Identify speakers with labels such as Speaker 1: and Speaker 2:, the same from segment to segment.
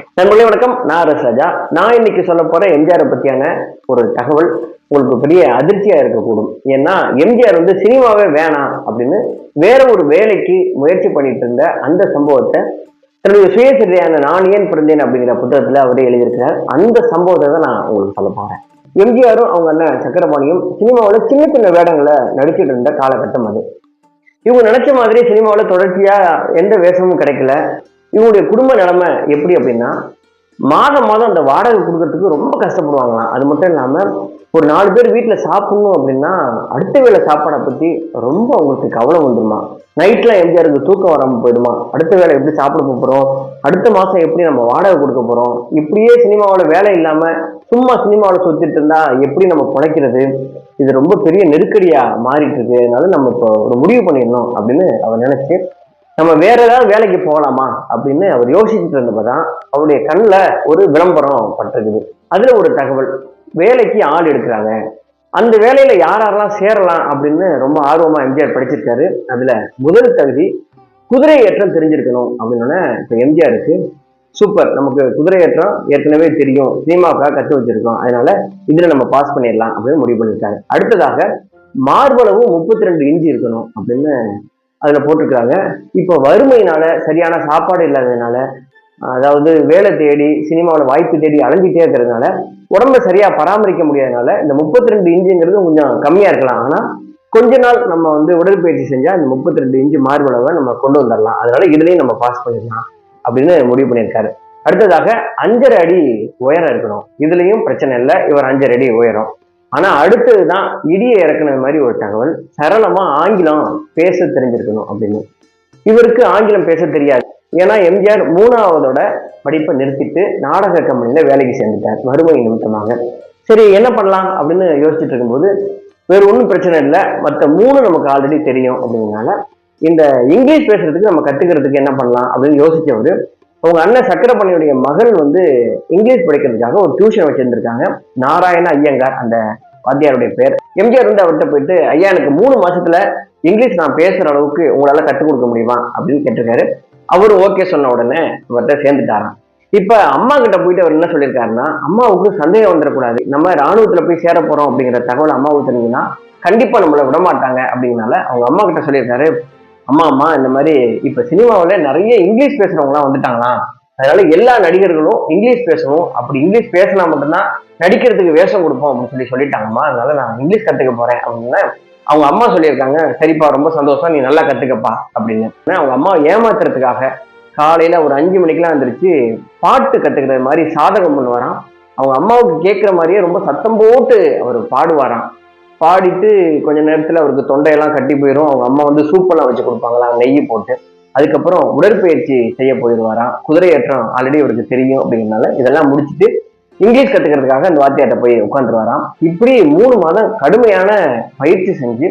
Speaker 1: நண்பர்களே வணக்கம். நான் ரசராஜா நான் இன்னைக்கு சொல்ல போற எம்ஜிஆரை பத்தியான ஒரு தகவல் உங்களுக்கு பெரிய அதிர்ச்சியா இருக்கக்கூடும். ஏன்னா எம்ஜிஆர் வந்து சினிமாவே வேணாம் அப்படின்னு வேற ஒரு வேலைக்கு முயற்சி பண்ணிட்டு இருந்த அந்த சம்பவத்தை தன்னுடைய சுயசரியான நான் ஏன் பிறந்தேன் அப்படிங்கிற புத்தகத்துல அவரே எழுதியிருக்கிறார். அந்த சம்பவத்தை தான் நான் உங்களுக்கு சொல்ல போறேன். எம்ஜிஆரும் அவங்க அண்ணன் சக்கரபாணியும் சினிமாவில் சின்ன சின்ன வேடங்களை நடிச்சிட்டு இருந்த காலகட்டம் அது. இவங்க நினைச்ச மாதிரி சினிமாவில் தொடர்ச்சியா எந்த வேஷமும் கிடைக்கல. இவங்களுடைய குடும்ப நிலைமை எப்படி அப்படின்னா மாதம் மாதம் அந்த வாடகை கொடுக்கறதுக்கு ரொம்ப கஷ்டப்படுவாங்களாம். அது மட்டும் இல்லாமல் ஒரு நாலு பேர் வீட்டில் சாப்பிடணும் அப்படின்னா அடுத்த வேளை சாப்பாடை பற்றி ரொம்ப அவங்களுக்கு கவலை வந்துடுமா நைட்டில் எம்ஜிஆருக்கு தூக்கம் வராமல் போயிடுமா? அடுத்த வேளை எப்படி சாப்பிட போகிறோம் அடுத்த மாதம் எப்படி நம்ம வாடகை கொடுக்க போகிறோம் இப்படியே சினிமாவோட வேலை இல்லாமல் சும்மா சினிமாவில் சுற்றிட்டு இருந்தால் எப்படி நம்ம பிழைக்கிறது இது ரொம்ப பெரிய நெருக்கடியாக மாறிட்டு இருக்கு. அதனால நம்ம இப்போ ஒரு முடிவு பண்ணிடணும் அப்படின்னு அவர் நினச்சி நம்ம வேற ஏதாவது வேலைக்கு போகலாமா? அப்படின்னு அவர் யோசிச்சுட்டு இருந்தப்ப தான் அவருடைய கண்ணில் ஒரு விளம்பரம் பட்டிருக்குது. அதுல ஒரு தகவல் வேலைக்கு ஆள் எடுக்கிறாங்க. அந்த வேலையில யார் யாரெல்லாம் சேரலாம் அப்படின்னு ரொம்ப ஆர்வமா எம்ஜிஆர் படிச்சிருக்காரு. அதுல முதல் தகுதி குதிரை ஏற்றம் தெரிஞ்சிருக்கணும் அப்படின்னு இப்போ எம்ஜிஆருக்கு சூப்பர். நமக்கு குதிரை ஏற்றம் ஏற்கனவே தெரியும். சினிமாவுக்காக கற்று வச்சிருக்கோம். அதனால இதில் நம்ம பாஸ் பண்ணிடலாம் அப்படின்னு முடிவு பண்ணியிருக்காரு அடுத்ததாக மார்பளவு முப்பத்தி ரெண்டு இன்ச்சு இருக்கணும் அப்படின்னு அதில் போட்டிருக்காங்க. இப்போ வறுமையினால சரியான சாப்பாடு இல்லாததுனால அதாவது வேலை தேடி சினிமாவில் வாய்ப்பு தேடி அலைஞ்சிட்டே இருக்கிறதுனால உடம்ப சரியாக பராமரிக்க முடியாதனால இந்த முப்பத்தி ரெண்டு இன்ச்சுங்கிறது கொஞ்சம் கம்மியாக இருக்கலாம். ஆனால் கொஞ்ச நாள் நம்ம வந்து உடற்பயிற்சி செஞ்சால் இந்த முப்பத்தி ரெண்டு இன்ச்சு மார்பளவை நம்ம கொண்டு வந்துடலாம். அதனால இதுலேயும் நம்ம பாஸ் பண்ணிடலாம் அப்படின்னு முடிவு பண்ணியிருக்காரு. அடுத்ததாக அஞ்சரை அடி உயரம் இருக்கணும். இதுலேயும் பிரச்சனை இல்லை. இவர் அஞ்சரை அடி உயரம். ஆனா அடுத்ததுதான் இடியை இறக்குன மாதிரி ஒரு தகவல். சரளமா ஆங்கிலம் பேச தெரிஞ்சிருக்கணும் அப்படின்னு. இவருக்கு ஆங்கிலம் பேச தெரியாது. ஏன்னா எம்ஜிஆர் மூணாவதோட படிப்பை நிறுத்திட்டு நாடக கம்பெனியில வேலைக்கு சேர்ந்துட்டார். வறுமை நிமித்தமாக. சரி என்ன பண்ணலாம் அப்படின்னு யோசிச்சுட்டு இருக்கும்போது வேற ஒன்றும் பிரச்சனை இல்லை. மற்ற மூணு நமக்கு ஆல்ரெடி தெரியும் அப்படிங்கிறனால இந்த இங்கிலீஷ் பேசுறதுக்கு நம்ம கத்துக்கிறதுக்கு என்ன பண்ணலாம் அப்படின்னு யோசிச்சவர் உங்க அண்ணன் சக்கரப்பண்ணியுடைய மகள் வந்து இங்கிலீஷ் படிக்கிறதுக்காக ஒரு டியூஷன் வச்சிருந்திருக்காங்க. நாராயண ஐயங்கார் அந்த வாத்தியாருடைய பேர். எம்ஜிஆர் வந்து அவர்கிட்ட போயிட்டு ஐயா எனக்கு மூணு மாசத்துல இங்கிலீஷ் நான் பேசுற அளவுக்கு உங்களால கற்றுக் கொடுக்க முடியுமா? அப்படின்னு கேட்டிருக்காரு. அவரு ஓகே சொன்ன உடனே இவர்கிட்ட சேர்ந்துட்டாராம். இப்ப அம்மா கிட்ட போயிட்டு அவர் என்ன சொல்லியிருக்காருன்னா அம்மாவுக்கு சந்தேகம் வந்துடக்கூடாது நம்ம ராணுவத்துல போய் சேர போறோம் அப்படிங்கிற தகவல் அம்மாவுக்கு தெரிஞ்சுன்னா கண்டிப்பா நம்மளை விட மாட்டாங்க அப்படிங்கனால அவங்க அம்மா கிட்ட சொல்லியிருக்காரு. அம்மா அம்மா இந்த மாதிரி இப்ப சினிமாவில் நிறைய இங்கிலீஷ் பேசுறவங்களாம் வந்துட்டாங்களாம் அதனால எல்லா நடிகர்களும் இங்கிலீஷ் பேசணும். அப்படி இங்கிலீஷ் பேசினா மட்டும்தான் நடிக்கிறதுக்கு வேஷம் கொடுப்போம் அப்படின்னு சொல்லி சொல்லிட்டாங்கம்மா. அதனால நான் இங்கிலீஷ் கத்துக்க போறேன் அப்படின்னு அவங்க அம்மா சொல்லியிருக்காங்க. சரிப்பா ரொம்ப சந்தோஷம். நீ நல்லா கத்துக்கப்பா அப்படின்னு. அவங்க அம்மா ஏமாத்துறதுக்காக காலையில ஒரு அஞ்சு மணிக்கெல்லாம் வந்துருச்சு பாட்டு கத்துக்கிற மாதிரி சாதகம் பண்ணுவாராம். அவங்க அம்மாவுக்கு கேட்குற மாதிரியே ரொம்ப சத்தம் போட்டு அவர் பாடுவாராம். பாடிட்டு கொஞ்ச நேரத்துல அவருக்கு தொண்டையெல்லாம் கட்டி போயிடும் அவங்க அம்மா வந்து சூப்பெல்லாம் வச்சு கொடுப்பாங்களாம் நெய் போட்டு. அதுக்கப்புறம் உடற்பயிற்சி செய்ய போயிடுவாராம் குதிரையேற்றம் ஆல்ரெடி அவருக்கு தெரியும் அப்படிங்கிறனால இதெல்லாம் முடிச்சுட்டு இங்கிலீஷ் கத்துக்கிறதுக்காக அந்த வாத்தியார்ட்ட போய் உட்காந்துருவாராம் இப்படி மூணு மாதம் கடுமையான பயிற்சி செஞ்சு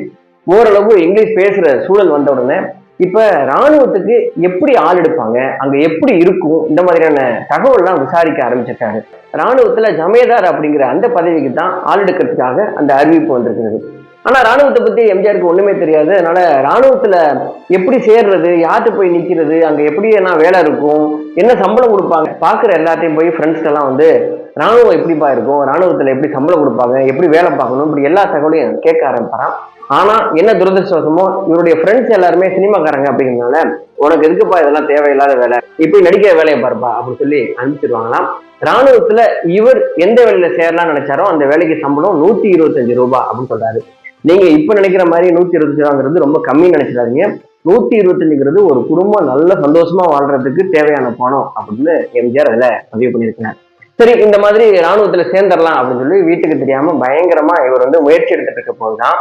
Speaker 1: ஓரளவு இங்கிலீஷ் பேசுற சூழல் வந்த உடனே இப்ப ராணுவத்துக்கு எப்படி ஆள் எடுப்பாங்க? அங்க எப்படி இருக்கும்? இந்த மாதிரியான தகவல்லாம் விசாரிக்க ஆரம்பிச்சிருக்காரு ராணுவத்துல ஜமேதார் அப்படிங்கிற அந்த பதவிக்கு தான் ஆள் எடுக்கிறதுக்காக அந்த அறிவிப்பு வந்திருக்கிறது. ஆனா ராணுவத்தை பத்தி எம்ஜிஆருக்கு ஒண்ணுமே தெரியாது. அதனால ராணுவத்துல எப்படி சேர்றது யார்கிட்ட போய் நிக்கிறது அங்க எப்படி என்ன வேலை இருக்கும் என்ன சம்பளம் கொடுப்பாங்க பாக்குற எல்லாத்தையும் போய் ஃப்ரெண்ட்ஸ்கெல்லாம் வந்து ராணுவம் எப்படிப்பா இருக்கும்? ராணுவத்துல எப்படி சம்பளம் கொடுப்பாங்க? எப்படி வேலை பார்க்கணும்? இப்படி எல்லா தகவலையும் கேட்க ஆரம்பிப்பாரான் ஆனா என்ன துரதிருஷ்டவசமோ இவருடைய ஃப்ரெண்ட்ஸ் எல்லாருமே சினிமாக்காரங்க அப்படிங்கிறதுனால உனக்கு எதுக்குப்பா இதெல்லாம் தேவையில்லாத வேலை? இப்படி நடிக்கிற வேலையை பாருப்பா அப்படின்னு சொல்லி அனுப்பிச்சிருவாங்களாம். ராணுவத்துல இவர் எந்த வேலையில சேரலாம்னு நினைச்சாரோ அந்த வேலைக்கு சம்பளம் நூத்தி இருபத்தஞ்சு ரூபாய் அப்படின்னு சொல்றாரு. நீங்க இப்ப நினைக்கிற மாதிரி நூத்தி இருபத்தஞ்சு ரூபாங்கிறது ரொம்ப கம்மின்னு நினைச்சிடாதீங்க. நூத்தி இருபத்தஞ்சுங்கிறது ஒரு குடும்பம் நல்ல சந்தோஷமா வாழ்றதுக்கு தேவையான பணம் அப்படின்னு எம்ஜிஆர் அதுல பதிவு பண்ணியிருக்கிறார். சரி இந்த மாதிரி ராணுவத்துல சேர்ந்துடலாம் அப்படின்னு சொல்லி வீட்டுக்கு தெரியாம பயங்கரமா இவர் வந்து முயற்சி எடுத்துட்டு இருக்க போதுதான்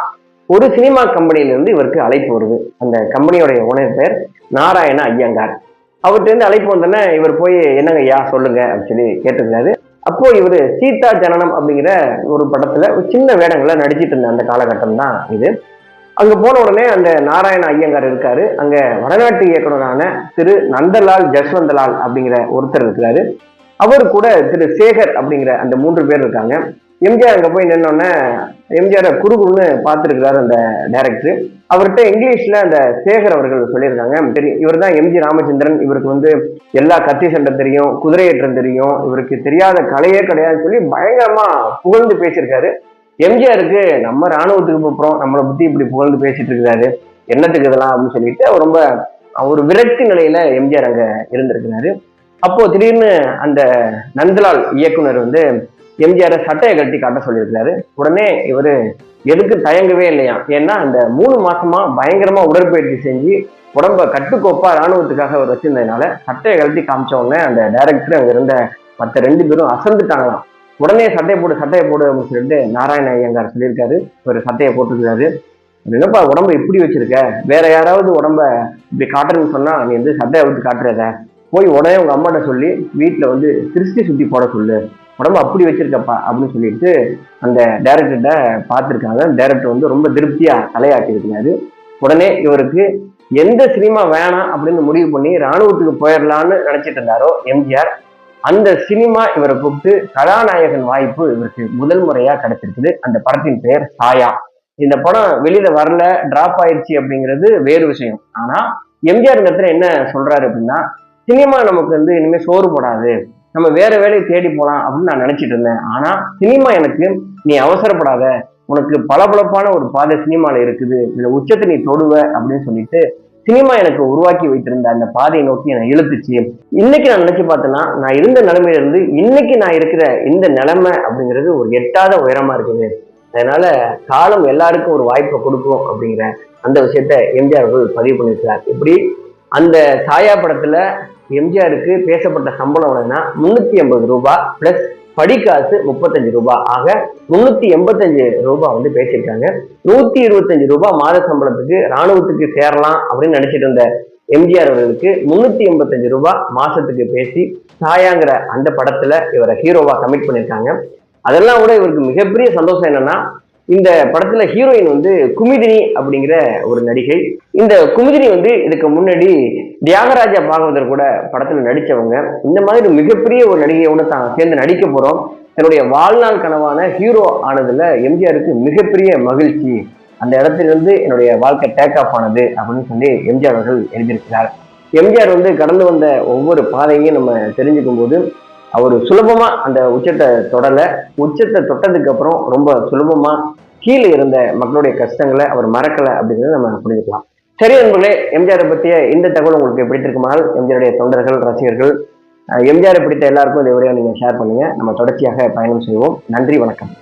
Speaker 1: ஒரு சினிமா கம்பெனில இருந்து இவருக்கு அழைப்பு வருது. அந்த கம்பெனியோடைய ஓனர் பேர் நாராயண ஐயங்கார். அவர்கிட்ட இருந்து அழைப்பு வந்தோடனே இவர் போய் என்னங்க ஐயா சொல்லுங்க அப்படின்னு சொல்லி கேட்டிருந்தாரு. அப்போ இவர் சீதா ஜனனம் அப்படிங்கிற ஒரு படத்துல ஒரு சின்ன வேடங்களை நடிச்சிட்டு இருந்த அந்த காலகட்டம் தான் இது. அங்க போன உடனே அந்த நாராயண ஐயங்கார் இருக்காரு. அங்க வடநாட்டு இயக்குனரான திரு நந்தலால் ஜஸ்வந்தலால் அப்படிங்கிற ஒருத்தர் இருக்கிறாரு. அவர் கூட திரு சேகர் அப்படிங்கிற அந்த மூன்று பேர் இருக்காங்க. எம்ஜிஆர் அங்கே போய் நின்னோடனே எம்ஜிஆரை குறுகுன்னு பார்த்துருக்கிறார் அந்த டைரக்டர் அவர்கிட்ட இங்கிலீஷில் அந்த சேகர் அவர்கள் சொல்லியிருக்காங்க. தெரியும் இவர் தான் எம்ஜி ராமச்சந்திரன். இவருக்கு வந்து எல்லா கத்தி சண்டை தெரியும் குதிரையேற்றம் தெரியும். இவருக்கு தெரியாத கலையே கிடையாதுன்னு சொல்லி பயங்கரமாக புகழ்ந்து பேசியிருக்காரு. எம்ஜிஆருக்கு நம்ம ராணுவத்துக்கு போறோம் நம்மளை பற்றி இப்படி புகழ்ந்து பேசிட்டு இருக்கிறாரு. என்னத்துக்கு இதெல்லாம் அப்படின்னு சொல்லிட்டு அவர் ரொம்ப ஒரு விரக்தி நிலையில் எம்ஜிஆர் அங்கே இருந்திருக்கிறாரு. அப்போ திடீர்னு அந்த நந்தலால் இயக்குனர் வந்து எம்ஜிஆரை சட்டையை கட்டி காட்ட சொல்லியிருக்காரு உடனே இவர் எதுக்கு தயங்கவே இல்லையா? ஏன்னா அந்த மூணு மாசமா பயங்கரமா உடற்பயிற்சி செஞ்சு உடம்ப கட்டுக்கோப்பா ராணுவத்துக்காக அவர் வச்சிருந்ததுனால சட்டையை கழட்டி காமிச்ச உடனே அந்த டைரக்டர் அங்க இருந்த மற்ற ரெண்டு பேரும் அசந்துட்டாங்களாம். உடனே சட்டையை போடு சட்டையை போடு அப்படின்னு சொல்லிட்டு நாராயண ஐயங்கார் சொல்லியிருக்காரு. ஒரு சட்டையை போட்டுருக்காரு என்னப்பா உடம்ப இப்படி வச்சிருக்க? வேற யாராவது உடம்ப இப்படி காட்டுறேன்னு சொன்னா நீ வந்து சட்டையை விட்டு காட்டுறத? போய் உடனே உங்க அம்மாட்ட சொல்லி வீட்டுல வந்து திருஷ்டி சுத்தி போட சொல்லு. உடம்பு அப்படி வச்சிருக்கப்பா அப்படின்னு சொல்லிட்டு அந்த டைரக்டர்கிட்ட பார்த்துருக்காங்க. டைரக்டர் வந்து ரொம்ப திருப்தியா தலையாட்டி இருக்காரு உடனே இவருக்கு எந்த சினிமா வேணாம் அப்படின்னு முடிவு பண்ணி ராணுவத்துக்கு போயிடலான்னு நினைச்சிட்டு இருந்தாரோ எம்ஜிஆர் அந்த சினிமா இவரை கூப்பிட்டு கதாநாயகன் வாய்ப்பு இவருக்கு முதல் முறையா கிடைச்சிருக்குது. அந்த படத்தின் பெயர் சாயா. இந்த படம் வெளியில வரல டிராப் ஆயிடுச்சு அப்படிங்கிறது வேறு விஷயம். ஆனா எம்ஜிஆர் இடத்துல என்ன சொல்றாரு அப்படின்னா சினிமா நமக்கு வந்து இனிமேல் சோறு போடாது. நம்ம வேற வேலையை தேடி போகலாம் அப்படின்னு நான் நினைச்சிட்டு இருந்தேன். ஆனா சினிமா எனக்கு நீ அவசரப்படாத. உனக்கு பளபளப்பான ஒரு பாதை சினிமாவில் இருக்குது. இதுல உச்சத்தை நீ தொடுவ அப்படின்னு சொல்லிட்டு சினிமா எனக்கு உருவாக்கி வைத்திருந்த அந்த பாதையை நோக்கி என்னை இழுத்துச்சு. இன்னைக்கு நான் நினைச்சு பார்த்தேன்னா நான் இருந்த நிலைமையில இருந்து இன்னைக்கு நான் இருக்கிற இந்த நிலைமை அப்படிங்கிறது ஒரு எட்டாத உயரமா இருக்குது. அதனால காலம் எல்லாருக்கும் ஒரு வாய்ப்பை கொடுக்கும் அப்படிங்கிற அந்த விஷயத்த எம்ஜிஆர் அவர்கள் பதிவு பண்ணியிருக்கிறார். இப்படி அந்த சாயா படத்துல எம்ஜிஆருக்கு பேசப்பட்ட சம்பளம் என்னன்னா முன்னூத்தி எண்பது ரூபாய் பிளஸ் படிக்காசு முப்பத்தஞ்சு ரூபாய் ஆக முன்னூத்தி எண்பத்தஞ்சு ரூபாய் வந்து பேசியிருக்காங்க. நூத்தி இருபத்தஞ்சு ரூபாய் மாத சம்பளத்துக்கு ராணுவத்துக்கு சேரலாம் அப்படின்னு நினைச்சிட்டு இருந்த எம்ஜிஆர் அவர்களுக்கு முன்னூத்தி எண்பத்தஞ்சு ரூபாய் மாசத்துக்கு பேசி சாயாங்கிற அந்த படத்துல இவரை ஹீரோவா கமிட் பண்ணியிருக்காங்க. அதெல்லாம் கூட இவருக்கு மிகப்பெரிய சந்தோஷம் என்னன்னா இந்த படத்துல ஹீரோயின் வந்து குமிதினி அப்படிங்கிற ஒரு நடிகை. இந்த குமிதினி வந்து இதுக்கு முன்னாடி தியாகராஜா பாகவதர் கூட படத்துல நடிச்சவங்க. இந்த மாதிரி மிகப்பெரிய ஒரு நடிகையோட தான் சேர்ந்து நடிக்க போறோம். தன்னுடைய வாழ்நாள் கனவான ஹீரோ ஆனதுல எம்ஜிஆருக்கு மிகப்பெரிய மகிழ்ச்சி. அந்த இடத்திலிருந்து என்னுடைய வாழ்க்கை டேக் ஆஃப் ஆனது அப்படின்னு சொல்லி எம்ஜிஆர் அவர்கள் எழுதியிருக்கிறார். எம்ஜிஆர் வந்து கடந்து வந்த ஒவ்வொரு பாதையும் நம்ம தெரிஞ்சுக்கும் போது அவர் சுலபமாக அந்த உச்சத்தை தொடல. உச்சத்தை தொட்டதுக்கு அப்புறம் ரொம்ப சுலபமாக கீழே இருந்த மக்களுடைய கஷ்டங்களை அவர் மறக்கலை அப்படிங்கிறத நம்ம புரிஞ்சுக்கலாம். சரி நண்பர்களே எம்ஜிஆரை பற்றிய இந்த தகவல் உங்களுக்கு பிடித்திருக்குமானால் எம்ஜிஆருடைய தொண்டர்கள் ரசிகர்கள் எம்ஜிஆரை பிடித்த எல்லாருக்கும் இந்த உரையை நீங்கள் ஷேர் பண்ணுங்கள் நம்ம தொடர்ச்சியாக பயணம் செய்வோம். நன்றி வணக்கம்.